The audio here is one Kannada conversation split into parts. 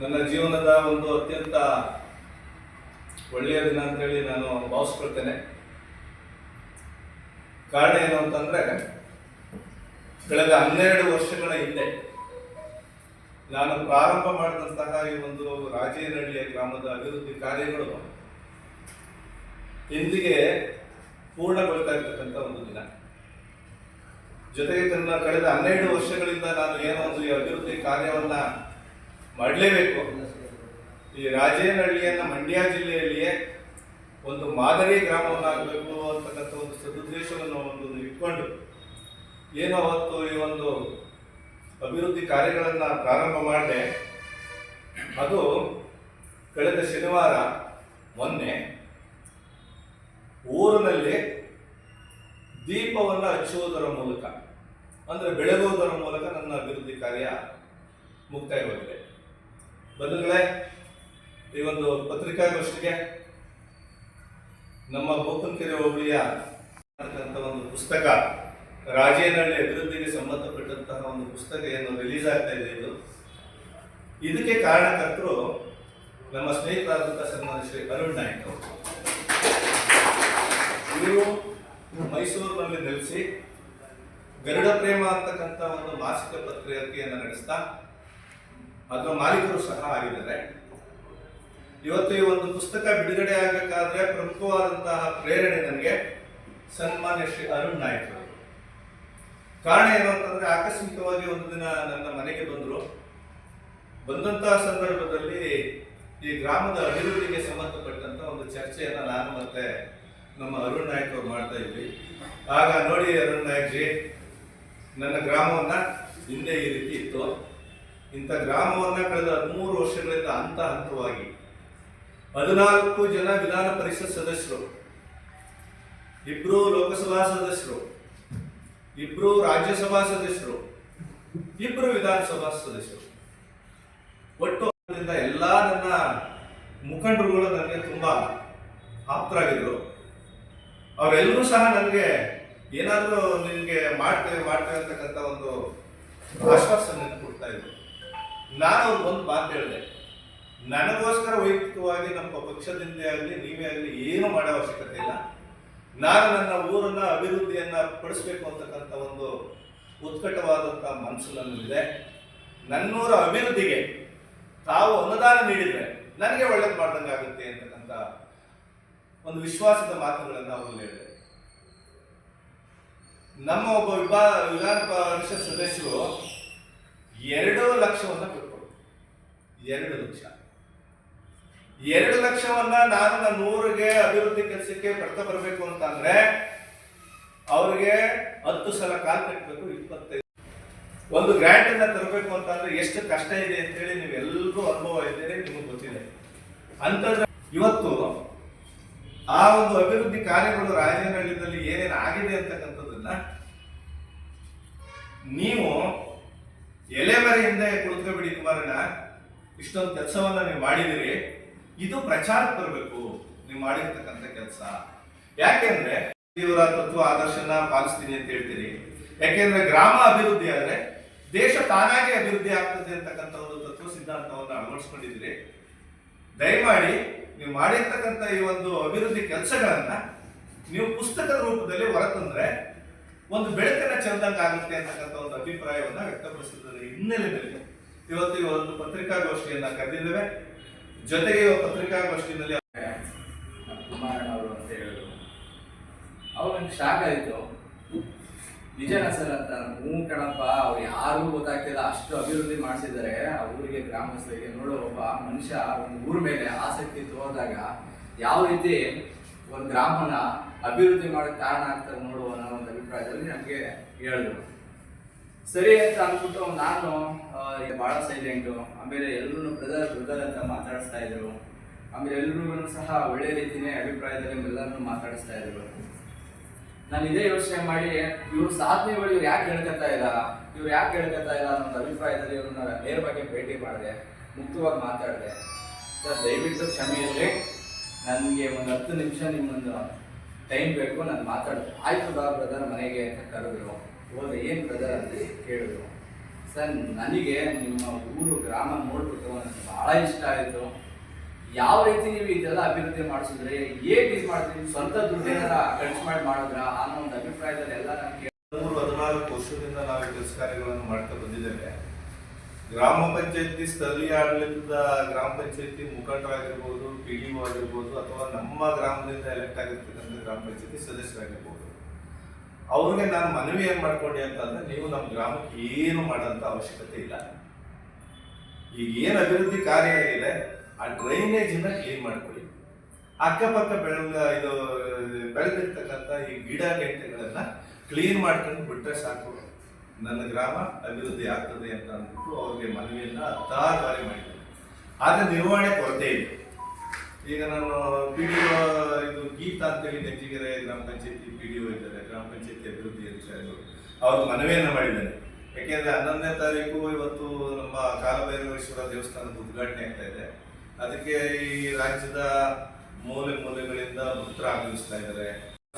ನನ್ನ ಜೀವನದ ಒಂದು ಅತ್ಯಂತ ಒಳ್ಳೆಯ ದಿನ ಅಂತೇಳಿ ನಾನು ಭಾವಿಸ್ಕೊಳ್ತೇನೆ. ಕಾರಣ ಏನು ಅಂತಂದ್ರೆ, ಕಳೆದ ಹನ್ನೆರಡು ವರ್ಷಗಳ ಹಿಂದೆ ನಾನು ಪ್ರಾರಂಭ ಮಾಡಿದಂತಹ ಈ ಒಂದು ರಾಜೇನಹಳ್ಳಿಯ ಗ್ರಾಮದ ಅಭಿವೃದ್ಧಿ ಕಾರ್ಯಗಳು ಇಂದಿಗೆ ಪೂರ್ಣಗೊಳ್ತಾ ಇರ್ತಕ್ಕಂಥ ಒಂದು ದಿನ. ಜೊತೆಗೆ ತನ್ನ ಕಳೆದ ಹನ್ನೆರಡು ವರ್ಷಗಳಿಂದ ನಾನು ಏನೋ ಒಂದು ಈ ಅಭಿವೃದ್ಧಿ ಕಾರ್ಯವನ್ನ ಮಾಡಲೇಬೇಕು ಈ ರಾಜೇನಹಳ್ಳಿಯನ್ನು ಮಂಡ್ಯ ಜಿಲ್ಲೆಯಲ್ಲಿಯೇ ಒಂದು ಮಾದರಿ ಗ್ರಾಮವನ್ನಾಗಬೇಕು ಅಂತಕ್ಕಂಥ ಒಂದು ಸದುದ್ದೇಶವನ್ನು ಒಂದು ಇಟ್ಕೊಂಡು ಏನು ಅವತ್ತು ಈ ಒಂದು ಅಭಿವೃದ್ಧಿ ಕಾರ್ಯಗಳನ್ನು ಪ್ರಾರಂಭ ಮಾಡಿದೆ. ಅದು ಕಳೆದ ಶನಿವಾರ ಮೊನ್ನೆ ಊರಿನಲ್ಲಿ ದೀಪವನ್ನು ಹಚ್ಚುವುದರ ಮೂಲಕ, ಅಂದರೆ ಬೆಳಗುವುದರ ಮೂಲಕ ನನ್ನ ಅಭಿವೃದ್ಧಿ ಕಾರ್ಯ ಮುಕ್ತಾಯವಾಗಿದೆ. ಬಂಧುಗಳೇ, ಈ ಒಂದು ಪತ್ರಿಕಾಗೋಷ್ಠಿಗೆ ನಮ್ಮ ಬೋಕನ್ಕೆರೆ ಹೋಬಳಿಯ ಒಂದು ಪುಸ್ತಕ, ರಾಜೇನಹಳ್ಳಿ ಅಭಿವೃದ್ಧಿಗೆ ಸಂಬಂಧಪಟ್ಟಂತಹ ಒಂದು ಪುಸ್ತಕ ಏನು ರಿಲೀಸ್ ಆಗ್ತಾ ಇದೆ ಇದು. ಇದಕ್ಕೆ ಕಾರಣಕರ್ತರು ನಮ್ಮ ಸ್ನೇಹಿತರಾದಂಥ ಸನ್ಮಾನ ಶ್ರೀ ಅರುಣ್ ನಾಯಕ್ ಅವರು. ಇವರು ಮೈಸೂರಿನಲ್ಲಿ ನೆಲೆಸಿ ಗರುಡ ಪ್ರೇಮ ಅಂತಕ್ಕಂಥ ಒಂದು ಮಾಸಿಕ ಪತ್ರಿಕೆಯನ್ನು ನಡೆಸ್ತಾ ಅದರ ಮಾಲೀಕರು ಸಹ ಆಗಿದ್ದಾರೆ. ಇವತ್ತು ಈ ಒಂದು ಪುಸ್ತಕ ಬಿಡುಗಡೆ ಆಗಬೇಕಾದ್ರೆ ಪ್ರಮುಖವಾದಂತಹ ಪ್ರೇರಣೆ ನನಗೆ ಸನ್ಮಾನ್ಯ ಶ್ರೀ ಅರುಣ್ ನಾಯ್ಕ ಕಾರಣ ಏನು ಅಂತಂದ್ರೆ ಆಕಸ್ಮಿಕವಾಗಿ ಒಂದು ದಿನ ನನ್ನ ಮನೆಗೆ ಬಂದರು. ಬಂದಂತಹ ಸಂದರ್ಭದಲ್ಲಿ ಈ ಗ್ರಾಮದ ಅಭಿವೃದ್ಧಿಗೆ ಸಂಬಂಧಪಟ್ಟಂತ ಒಂದು ಚರ್ಚೆಯನ್ನು ನಾನು ಮತ್ತೆ ನಮ್ಮ ಅರುಣ್ ನಾಯ್ಕ ಅವರು ಮಾಡ್ತಾ ಇದ್ವಿ. ಆಗ ನೋಡಿ ಅರುಣ್ ನಾಯ್ಕ್ ಜಿ, ನನ್ನ ಗ್ರಾಮವನ್ನ ಹಿಂದೆ ಈ ರೀತಿ ಇತ್ತು. ಇಂಥ ಗ್ರಾಮವನ್ನ ಕಳೆದ ಹದಿಮೂರು ವರ್ಷಗಳಿಂದ ಹಂತ ಹಂತವಾಗಿ ಹದಿನಾಲ್ಕು ಜನ ವಿಧಾನ ಪರಿಷತ್ ಸದಸ್ಯರು, ಇಬ್ರು ಲೋಕಸಭಾ ಸದಸ್ಯರು, ಇಬ್ರು ರಾಜ್ಯಸಭಾ ಸದಸ್ಯರು, ಇಬ್ರು ವಿಧಾನಸಭಾ ಸದಸ್ಯರು. ಒಟ್ಟು ಎಲ್ಲ ನನ್ನ ಮುಖಂಡರುಗಳು ನನಗೆ ತುಂಬಾ ಆಪ್ತರಾಗಿದ್ರು. ಅವರೆಲ್ಲರೂ ಸಹ ನನಗೆ ಏನಾದರೂ ನಿಮಗೆ ಮಾಡ್ತೇವೆ ಮಾಡ್ತೇವೆ ಅಂತಕ್ಕಂಥ ಒಂದು ಆಶ್ವಾಸನೆ ಕೊಡ್ತಾ ಇದ್ರು. ನಾನು ಅವ್ರಿಗೆ ಒಂದು ಮಾತು ಹೇಳಿದೆ. ನನಗೋಸ್ಕರ ವೈಯಕ್ತಿಕವಾಗಿ ನಮ್ಮ ಪಕ್ಷದಿಂದೇ ಆಗಲಿ, ನೀವೇ ಆಗಲಿ ಏನು ಮಾಡೋ ಅವಶ್ಯಕತೆ ಇಲ್ಲ. ನಾನು ನನ್ನ ಊರನ್ನ ಅಭಿವೃದ್ಧಿಯನ್ನು ಪಡಿಸ್ಬೇಕು ಅಂತಕ್ಕಂಥ ಒಂದು ಉತ್ಕಟವಾದಂಥ ಮನಸ್ಸು ನನ್ನಲ್ಲಿದೆ. ನನ್ನೂರ ಅಭಿವೃದ್ಧಿಗೆ ತಾವು ಅನುದಾನ ನೀಡಿದರೆ ನನಗೆ ಒಳ್ಳೇದು ಮಾಡ್ದಂಗೆ ಆಗುತ್ತೆ ಅಂತಕ್ಕಂಥ ಒಂದು ವಿಶ್ವಾಸದ ಮಾತುಗಳನ್ನು ಅವರು ಹೇಳಿದೆ ನಮ್ಮ ಒಬ್ಬ ವಿಭಾ ವಿಧಾನ ಪರಿಷತ್ ಸದಸ್ಯರು ಎರಡು ಲಕ್ಷವನ್ನ ಕೊಟ್ಟರು ಎರಡು ಲಕ್ಷ ಎರಡು ಲಕ್ಷವನ್ನ ನಾನು ನನ್ನ ಊರಿಗೆ ಅಭಿವೃದ್ಧಿ ಕೆಲಸಕ್ಕೆ ಬರ್ತಾ ಬರಬೇಕು ಅಂತಂದ್ರೆ ಅವ್ರಿಗೆ ಹತ್ತು ಸಲ ಕಾಲ್ ಕಟ್ಟಬೇಕು ಇಪ್ಪತ್ತೈದು. ಒಂದು ಗ್ರ್ಯಾಂಟ್ ಅನ್ನ ತರಬೇಕು ಅಂತಂದ್ರೆ ಎಷ್ಟು ಕಷ್ಟ ಇದೆ ಅಂತ ಹೇಳಿ ನೀವೆಲ್ಲರೂ ಅನುಭವ ಇದ್ದೀರಿ, ನಿಮಗೆ ಗೊತ್ತಿದೆ. ಅಂತ ಇವತ್ತು ಆ ಒಂದು ಅಭಿವೃದ್ಧಿ ಕಾರ್ಯಗಳು ರಾಜನಹಳ್ಳಿಯಲ್ಲಿ ಏನೇನು ಆಗಿದೆ ಅಂತಕ್ಕಂಥದ್ದನ್ನ ನೀವು ಎಲೆಮರೆಯಿಂದ ಕುಳಿತುಬಿಡಿ ಕುಮಾರಣ್ಣ, ಇಷ್ಟೊಂದು ಕೆಲಸವನ್ನ ನೀವು ಮಾಡಿದಿರಿ ಇದು ಪ್ರಚಾರಕ್ಕೆ ಬರಬೇಕು. ನೀವು ಮಾಡಿರ್ತಕ್ಕಂಥ ಕೆಲಸ. ಯಾಕೆಂದ್ರೆ ಇವರ ತತ್ವ ಆದರ್ಶನ ಪಾಲಿಸ್ತೀನಿ ಅಂತ ಹೇಳ್ತೀರಿ. ಯಾಕೆಂದ್ರೆ ಗ್ರಾಮ ಅಭಿವೃದ್ಧಿ ಆದ್ರೆ ದೇಶ ತಾನಾಗೆ ಅಭಿವೃದ್ಧಿ ಆಗ್ತದೆ ಅಂತಕ್ಕಂಥ ಒಂದು ತತ್ವ ಸಿದ್ಧಾಂತವನ್ನು ಅಳವಡಿಸ್ಕೊಂಡಿದ್ದೀರಿ. ದಯಮಾಡಿ ನೀವು ಮಾಡಿರ್ತಕ್ಕಂಥ ಈ ಒಂದು ಅಭಿವೃದ್ಧಿ ಕೆಲಸಗಳನ್ನ ನೀವು ಪುಸ್ತಕದ ರೂಪದಲ್ಲಿ ಹೊರತಂದ್ರೆ ಒಂದು ಬೆಳಕನ್ನ ಚೆಲ್ದಂಗೆ ಆಗುತ್ತೆ ಅಂತಕ್ಕಂಥ ಒಂದು ಅಭಿಪ್ರಾಯವನ್ನ ವ್ಯಕ್ತಪಡಿಸಿದ ಹಿನ್ನೆಲೆಯಲ್ಲಿ ಇವತ್ತು ಈ ಒಂದು ಪತ್ರಿಕಾಗೋಷ್ಠಿಯನ್ನ ಕರೆದಿದ್ದೇವೆ. ಜೊತೆಗೆ ಪತ್ರಿಕಾ ಪತ್ರಿಕಾಗೋಷ್ಠಿಯಲ್ಲಿ ಕುಮಾರಣ್ಣ ಅವರು ಅಂತ ಹೇಳಿದ್ರು. ಅವಾಗ ನಂಗೆ ಶಾಕ್ ಆಯಿತು. ನಿಜನ ಸರ್ ಅಂತ ಹ್ಞೂ ಕಣಪ್ಪ, ಅವ್ರು ಯಾರಿಗೂ ಗೊತ್ತಾಗ್ತಿಲ್ಲ, ಅಷ್ಟು ಅಭಿವೃದ್ಧಿ ಮಾಡಿಸಿದ್ದಾರೆ. ಆ ಊರಿಗೆ ಗ್ರಾಮಸ್ಥರಿಗೆ ನೋಡೋ, ಒಬ್ಬ ಮನುಷ್ಯ ಒಂದು ಊರ ಮೇಲೆ ಆಸಕ್ತಿ ತೋರಿದಾಗ ಯಾವ ರೀತಿ ಒಂದು ಗ್ರಾಮನ ಅಭಿವೃದ್ಧಿ ಮಾಡೋಕ್ಕೆ ಕಾರಣ ಆಗ್ತಾರೆ ನೋಡುವ ಅನ್ನೋ ಒಂದು ಅಭಿಪ್ರಾಯದಲ್ಲಿ ನಮಗೆ ಹೇಳಿದ್ರು. ಸರಿ ಅಂತ ಅನ್ಬಿಟ್ಟು ನಾನು ಭಾಳ ಸೈಲೆಂಟು ಆಮೇಲೆ ಎಲ್ಲರೂ ಬ್ರದರ್ ಬ್ರದರ್ ಅಂತ ಮಾತಾಡಿಸ್ತಾ ಇದ್ರು. ಆಮೇಲೆ ಎಲ್ರಿಗೂ ಸಹ ಒಳ್ಳೆ ರೀತಿಯೇ ಅಭಿಪ್ರಾಯದಲ್ಲಿ ಎಲ್ಲರನ್ನು ಮಾತಾಡಿಸ್ತಾ ಇದ್ರು. ನಾನು ಇದೇ ಯೋಚನೆ ಮಾಡಿ, ಇವ್ರ ಸಾಧನೆಗಳು ಇವ್ರು ಯಾಕೆ ಹೇಳ್ಕೊತಾ ಇಲ್ಲ ಇವ್ರು ಯಾಕೆ ಹೇಳ್ಕೊತಾ ಇಲ್ಲ ಅನ್ನೋ ಅಭಿಪ್ರಾಯದಲ್ಲಿ ಇವ್ರನ್ನ ಬಗ್ಗೆ ಭೇಟಿ ಮಾಡಿದೆ. ಮುಕ್ತವಾಗಿ ಮಾತಾಡಿದೆ. ಸರ್, ದಯವಿಟ್ಟು ಕ್ಷಮೆಯಲ್ಲಿ ನನಗೆ ಒಂದು ಹತ್ತು ನಿಮಿಷ ನಿಮ್ಮೊಂದು ಟೈಮ್ ಬೇಕು, ನಾನು ಮಾತಾಡ್ತೀನಿ. ಆಯ್ತು ಬಾ ಬ್ರದರ್ ಮನೆಗೆ ಅಂತ ಕರೆದ್ರು. ಹೋದ್ರೆ ಏನು ಬ್ರದರ್ ಅಂತ ಕೇಳಿದ್ರು. ಸರ್, ನನಗೆ ನಿಮ್ಮ ಊರು ಗ್ರಾಮ ನೋಡ್ಬಿಟ್ಟು ನನಗೆ ಭಾಳ ಇಷ್ಟ ಆಯಿತು. ಯಾವ ರೀತಿ ನೀವು ಇದೆಲ್ಲ ಅಭಿವೃದ್ಧಿ ಮಾಡಿಸಿದ್ರೆ? ಹೇಗೆ ಇದು ಮಾಡ್ತೀವಿ ಸ್ವಂತ ದುಡ್ಡು ಏನಾರ ಖರ್ಚು ಮಾಡಿ ಮಾಡಿದ್ರ ಅನ್ನೋ ಒಂದು ಅಭಿಪ್ರಾಯದಲ್ಲಿ ಎಲ್ಲ ನನಗೆ ಮೂರು ಹದಿನಾಲ್ಕು ವರ್ಷದಿಂದ ನಾವು ಕೆಲಸ ಕಾರ್ಯಗಳನ್ನು ಮಾಡ್ತಾ ಬಂದಿದ್ದೇವೆ. ಗ್ರಾಮ ಪಂಚಾಯತಿ ಸ್ಥಳೀಯ ಆಡಳಿತದ ಗ್ರಾಮ ಪಂಚಾಯತಿ ಮುಖಂಡರಾಗಿರ್ಬೋದು ಪಿ ಡಿ ಒ ಆಗಿರ್ಬೋದು ಅಥವಾ ನಮ್ಮ ಗ್ರಾಮದಿಂದ ಎಲೆಕ್ಟ್ ಆಗಿರ್ತಕ್ಕಂಥ ಗ್ರಾಮ ಪಂಚಾಯತಿ ಸದಸ್ಯರಾಗಿರ್ಬೋದು. ಅವ್ರಿಗೆ ನಾನು ಮನವಿ ಏನ್ ಮಾಡ್ಕೊಂಡೆ ಅಂತಂದ್ರೆ ನೀವು ನಮ್ಮ ಗ್ರಾಮಕ್ಕೆ ಏನು ಮಾಡೋಂಥ ಅವಶ್ಯಕತೆ ಇಲ್ಲ. ಈಗ ಏನು ಅಭಿವೃದ್ಧಿ ಕಾರ್ಯ ಆಗಿದೆ ಆ ಡ್ರೈನೇಜ್ ಅನ್ನ ಕ್ಲೀನ್ ಮಾಡ್ಕೊಳ್ಳಿ. ಅಕ್ಕಪಕ್ಕ ಬೆಳಗ ಇದು, ಬೆಳೆದಿರ್ತಕ್ಕಂಥ ಈ ಗಿಡ ಗೆಂಟೆಗಳನ್ನ ಕ್ಲೀನ್ ಮಾಡ್ಕೊಂಡು ಬಿಟ್ಟರೆ ಸಾಕು. ನನ್ನ ಗ್ರಾಮ ಅಭಿವೃದ್ಧಿ ಆಗ್ತದೆ ಅಂತ ಅಂದ್ಬಿಟ್ಟು ಅವ್ರಿಗೆ ಮನವಿಯನ್ನ ಹತ್ತಾರು ಬಾರಿ ಮಾಡಿದ್ದಾರೆ ಆದ್ರೆ ನಿರ್ವಹಣೆ ಕೊರತೆ ಇದೆ ಈಗ ನಾನು ಪಿ ಡಿ ಒ ಇದು ಗೀತಾ ಅಂತೇಳಿ ನೆಚ್ಚಿಗೆರೆ ಗ್ರಾಮ ಪಂಚಾಯತಿ ಪಿ ಡಿ ಒ ಇದ್ದಾರೆ, ಗ್ರಾಮ ಪಂಚಾಯತಿ ಅಭಿವೃದ್ಧಿ ಅಧಿಕಾರಿಗಳು. ಅವರು ಮನವಿಯನ್ನು ಮಾಡಿದ್ದಾರೆ. ಯಾಕೆಂದರೆ ಹನ್ನೊಂದನೇ ತಾರೀಕು ಇವತ್ತು ನಮ್ಮ ಕಾಲಭೈರವೇಶ್ವರ ದೇವಸ್ಥಾನದ ಉದ್ಘಾಟನೆ ಆಗ್ತಾ ಇದೆ. ಅದಕ್ಕೆ ಈ ರಾಜ್ಯದ ಮೂಲೆ ಮೂಲೆಗಳಿಂದ ಭಕ್ತರ ಆಗಮಿಸ್ತಾ ಇದ್ದಾರೆ.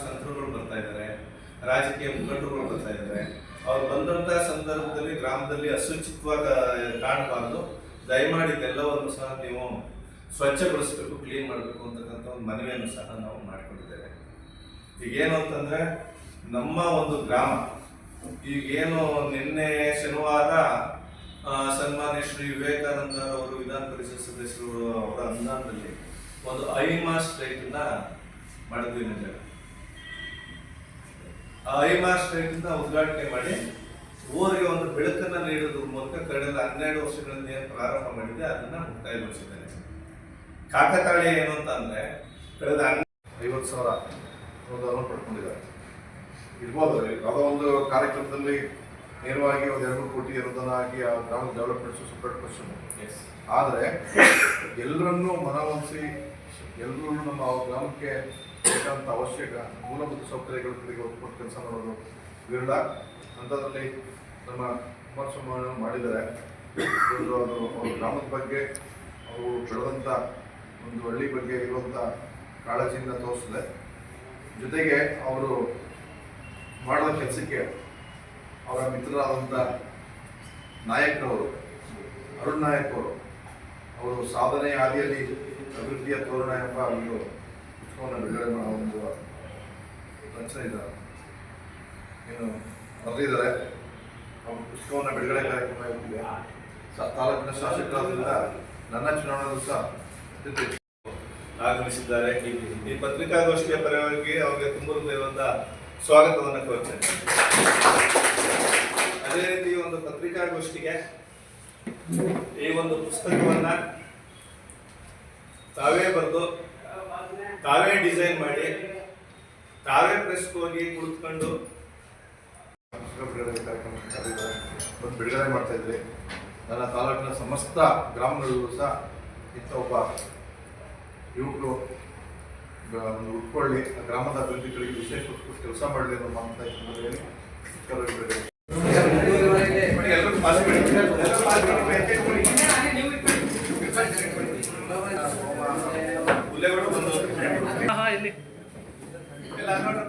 ಸಂತರುಗಳು ಬರ್ತಾ ಇದ್ದಾರೆ. ರಾಜಕೀಯ ಮುಖಂಡರುಗಳು ಬರ್ತಾ ಇದ್ದಾರೆ. ಅವ್ರು ಬಂದಂಥ ಸಂದರ್ಭದಲ್ಲಿ ಗ್ರಾಮದಲ್ಲಿ ಅಶುಚಿತ್ವ ಕಾಣಬಾರ್ದು. ದಯಮಾಡಿ ಇದೆಲ್ಲವನ್ನು ಸಹ ನೀವು ಸ್ವಚ್ಛಗೊಳಿಸಬೇಕು ಕ್ಲೀನ್ ಮಾಡಬೇಕು ಅಂತಕ್ಕಂಥ ಒಂದು ಮನವಿಯನ್ನು ಸಹ ನಾವು ಮಾಡಿಕೊಂಡಿದ್ದೇವೆ. ಈಗ ಏನು ಅಂತಂದ್ರೆ, ನಮ್ಮ ಒಂದು ಗ್ರಾಮ ಈಗೇನು ನಿನ್ನೆ ಶನಿವಾರ ಸನ್ಮಾನ್ಯ ಶ್ರೀ ವಿವೇಕಾನಂದ ಅವರು ವಿಧಾನ ಪರಿಷತ್ ಸದಸ್ಯರು ಅವರ ಅನುದಾನದಲ್ಲಿ ಒಂದು ಐಮಾ ಸ್ಟ್ರೈಟ್ನ ಮಾಡಿದ್ವಿ ಆ ಐಮಾ ಸ್ಟ್ರೈಟ್ನ ಉದ್ಘಾಟನೆ ಮಾಡಿ ಊರಿಗೆ ಒಂದು ಬೆಳಕನ್ನು ನೀಡೋದ್ರ ಮೂಲಕ ಕಳೆದ ಹನ್ನೆರಡು ವರ್ಷಗಳಿಂದ ಏನು ಪ್ರಾರಂಭ ಮಾಡಿದೆ, ಅದನ್ನ ಮುಕ್ತಾಯಗೊಳಿಸಿದ್ದೇನೆ. ಕಾಕತಾಳಿ ಏನು ಅಂತ ಅಂದ್ರೆ ಕಳೆದ ಐವತ್ತು ಸಾವಿರ ಅನುದಾನ ಪಡ್ಕೊಂಡಿದ್ದಾರೆ. ಇರ್ಬೋದು ಯಾವುದೋ ಒಂದು ಕಾರ್ಯಕ್ರಮದಲ್ಲಿ ನೇರವಾಗಿ ಒಂದು ಎರಡು ಮೂರು ಕೋಟಿ ಅನುದಾನ ಆಗಿ ಆ ಗ್ರಾಮದ ಡೆವಲಪ್ಮೆಂಟ್ ಸಪ್ರೇಟ್ ಕ್ವಶನ್ ಆದರೆ ಎಲ್ಲರನ್ನೂ ಮನವೊಲಿಸಿ ಎಲ್ಲರೂ ನಮ್ಮ ಆ ಗ್ರಾಮಕ್ಕೆ ಬೇಕಾದಂಥ ಅವಶ್ಯಕ ಮೂಲಭೂತ ಸೌಕರ್ಯಗಳ ಕಡೆಗೆ ಕೊಟ್ಟು ಕೆಲಸ ಮಾಡೋದು ವಿರಳ. ಅಂಥದ್ರಲ್ಲಿ ನಮ್ಮ ಕುಮಾರಸ್ವಾಮಿ ಮಾಡಿದ್ದಾರೆ. ಅವ್ರ ಗ್ರಾಮದ ಬಗ್ಗೆ ಅವರು ಬೆಳೆದಂಥ ಒಂದು ಹಳ್ಳಿ ಬಗ್ಗೆ ಇರುವಂಥ ಕಾಳಜಿಯಿಂದ ತೋರಿಸಿದೆ. ಜೊತೆಗೆ ಅವರು ಮಾಡಿದ ಕೆಲಸಕ್ಕೆ ಅವರ ಮಿತ್ರರಾದಂಥ ನಾಯಕರವರು ಅರುಣ್ ನಾಯಕ್ ಅವರು ಅವರು ಸಾಧನೆ ಹಾದಿಯಲ್ಲಿ ಅಭಿವೃದ್ಧಿಯ ತೋರಣ ಎಂಬ ಒಂದು ಪುಸ್ತಕವನ್ನು ಬಿಡುಗಡೆ ಮಾಡೋ ಒಂದು ರಚನೆ ಇದ್ದಾರೆ ಏನು ಬರೆದಿದ್ದಾರೆ. ಅವರು ಪುಸ್ತಕವನ್ನು ಬಿಡುಗಡೆ ಕಾರ್ಯಕ್ರಮ ಇರುತ್ತಿದೆ ಸ- ತಾಲೂಕಿನ ಶಾಸಕರಾದ್ರಿಂದ ನನ್ನ ಚುನಾವಣೆಯಲ್ಲೂ ಸಹ ಆಗಮಿಸಿದ್ದಾರೆ. ಈ- ಪತ್ರಿಕಾಗೋಷ್ಠಿಯ ಪರವಾಗಿ ಅವರಿಗೆ ತುಂಬ ಸ್ವಾಗತವನ್ನು ಕೋರ್ತೇನೆ ಅದೇ ರೀತಿ ಒಂದು ಪತ್ರಿಕಾಗೋಷ್ಠಿಗೆ ಈ ಒಂದು ಪುಸ್ತಕವನ್ನ ತಾವೇ ಬರೆದು, ತಾವೇ ಡಿಸೈನ್ ಮಾಡಿ, ತಾವೇ ಪ್ರೆಸ್ಗೆ ಹೋಗಿ ಕುಳಿತುಕೊಂಡು ಬಿಡುಗಡೆ ಮಾಡ್ತಾ ಇದ್ರಿ ನನ್ನ ತಾಲೂಕಿನ ಸಮಸ್ತ ಗ್ರಾಮಗಳಲ್ಲೂ ಸಹ ಇಂಥ ಒಬ್ಬ ಯುವಕರು ಒಂದು ಉಟ್ಕೊಳ್ಳಿ ಗ್ರಾಮದ ಅಭಿವೃದ್ಧಿಗಳಿಗೆ ವಿಶೇಷ ಕೆಲಸ ಮಾಡಲಿ ಅನ್ನೋ ಮಾತ್ರ ಎಲ್ಲರೂ ಬಂದು